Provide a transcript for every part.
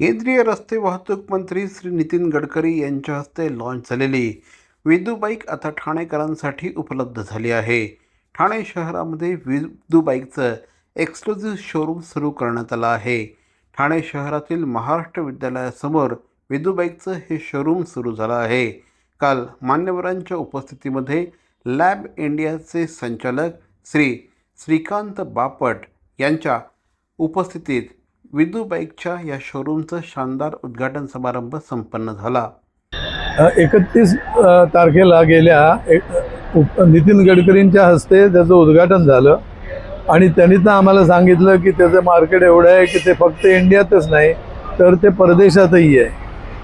केंद्रीय रस्ते वाहतूक मंत्री श्री नितीन गडकरी यांच्या हस्ते लॉन्च झालेली विदू बाईक आता ठाणेकरांसाठी उपलब्ध झाली आहे. ठाणे शहरामध्ये विदू बाईकचं एक्सक्लुझिव्ह शोरूम सुरू करण्यात आलं आहे. ठाणे शहरातील महाराष्ट्र विद्यालयासमोर विदू बाईकचं हे शोरूम सुरू झालं आहे. काल मान्यवरांच्या उपस्थितीमध्ये लॅब इंडियाचे संचालक श्री श्रीकांत बापट यांच्या उपस्थितीत विदू बाईकच्या या शोरूमचं शानदार उद्घाटन समारंभ संपन्न झाला. एकतीस तारखेला गेल्या एक- नितीन गडकरींच्या हस्ते त्याचं उद्घाटन झालं. आणि त्यांनी तर आम्हाला सांगितलं की त्याचं मार्केट एवढं आहे की ते फक्त इंडियातच नाही तर ते परदेशातही आहे.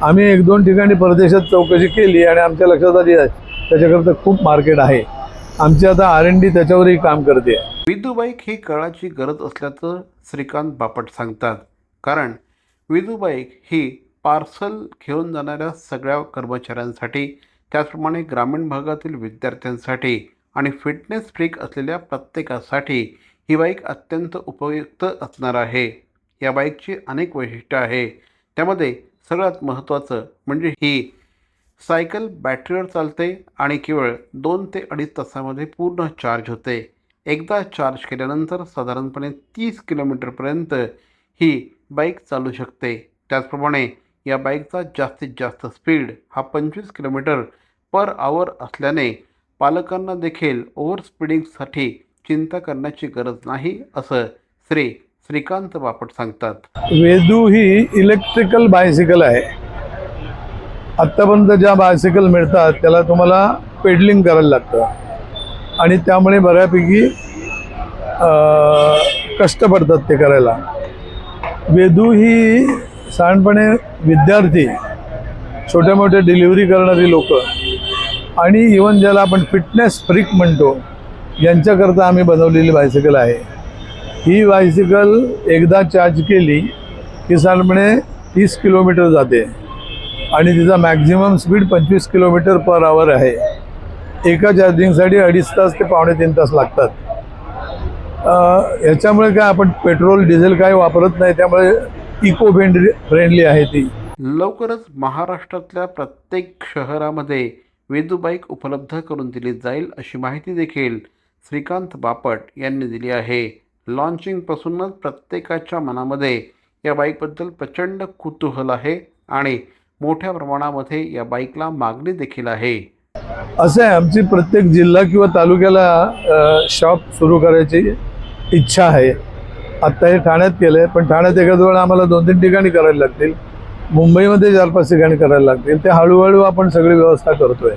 आम्ही एक दोन ठिकाणी परदेशात चौकशी केली आणि आमच्या लक्षात आली आहे त्याच्याकरता खूप मार्केट आहे. आमची आता आर एन डी त्याच्यावरही काम करते. विदू बाईक ही काळाची गरज असल्याचं श्रीकांत बापट सांगतात. कारण विदू बाईक ही पार्सल घेऊन जाणाऱ्या सगळ्या कर्मचाऱ्यांसाठी त्याचप्रमाणे ग्रामीण भागातील विद्यार्थ्यांसाठी आणि फिटनेस फ्रीक असलेल्या प्रत्येकासाठी ही बाईक अत्यंत उपयुक्त असणार आहे. या बाईकची अनेक वैशिष्ट्य आहे. त्यामध्ये सगळ्यात महत्त्वाचं म्हणजे ही सायकल बॅटरीवर चालते आणि केवळ दोन ते अडीच तासामध्ये पूर्ण चार्ज होते. एकदा चार्ज केल्यानंतर साधारणपणे तीस किलोमीटरपर्यंत ही बाईक चालू शकते. त्याचप्रमाणे या बाईकचा जास्तीत जास्त स्पीड हा पंचवीस किलोमीटर पर आवर असल्याने पालकांना देखील ओव्हर स्पीडिंगसाठी चिंता करण्याची गरज नाही असं श्री श्रीकांत बापट सांगतात. वेदू ही इलेक्ट्रिकल बायसिकल आहे. आत्तापर्यंत ज्या बायसिकल मिळतात त्याला तुम्हाला पेडलिंग करायला लागतं. आणि त्यामुळे बऱ्यापैकी कष्ट पडतात ते करायला. वेदू ही साधारणपणे विद्यार्थी छोट्या मोठ्या डिलिव्हरी करणारी लोक आणि इवन ज्याला आपण फिटनेस फ्रीक म्हणतो यांच्याकरता आम्ही बनवलेली बायसिकल आहे. ही बायसिकल एकदा चार्ज केली की साधारणपणे तीस किलोमीटर जाते. आणि तिचा मॅक्झिमम स्पीड पंचवीस किलोमीटर पर आवर आहे. एका चार्जिंगसाठी अडीच तास ते पावणे तीन तास लागतात. ह्याच्यामुळे काय आपण पेट्रोल डिझेल काय वापरत नाही त्यामुळे इको फ्रेंडली फ्रेंडली आहे ती. लवकरच महाराष्ट्रातल्या प्रत्येक शहरामध्ये वेदू बाईक उपलब्ध करून दिली जाईल अशी माहिती देखील श्रीकांत बापट यांनी दिली आहे. लॉन्चिंगपासूनच प्रत्येकाच्या मनामध्ये या बाईकबद्दल प्रचंड कुतूहल आहे आणि मोठ्या प्रमाणामध्ये या बाईकला मागणी देखील आहे. असं आहे आमची प्रत्येक जिल्हा किंवा तालुक्याला शॉप सुरू करायची इच्छा आहे. आत्ता हे ठाण्यात केलं आहे पण ठाण्यात एखाद वेळा आम्हाला दोन तीन ठिकाणी करायला लागतील. मुंबईमध्ये चार पाच ठिकाणी करायला लागतील. ते हळूहळू आपण सगळी व्यवस्था करतोय.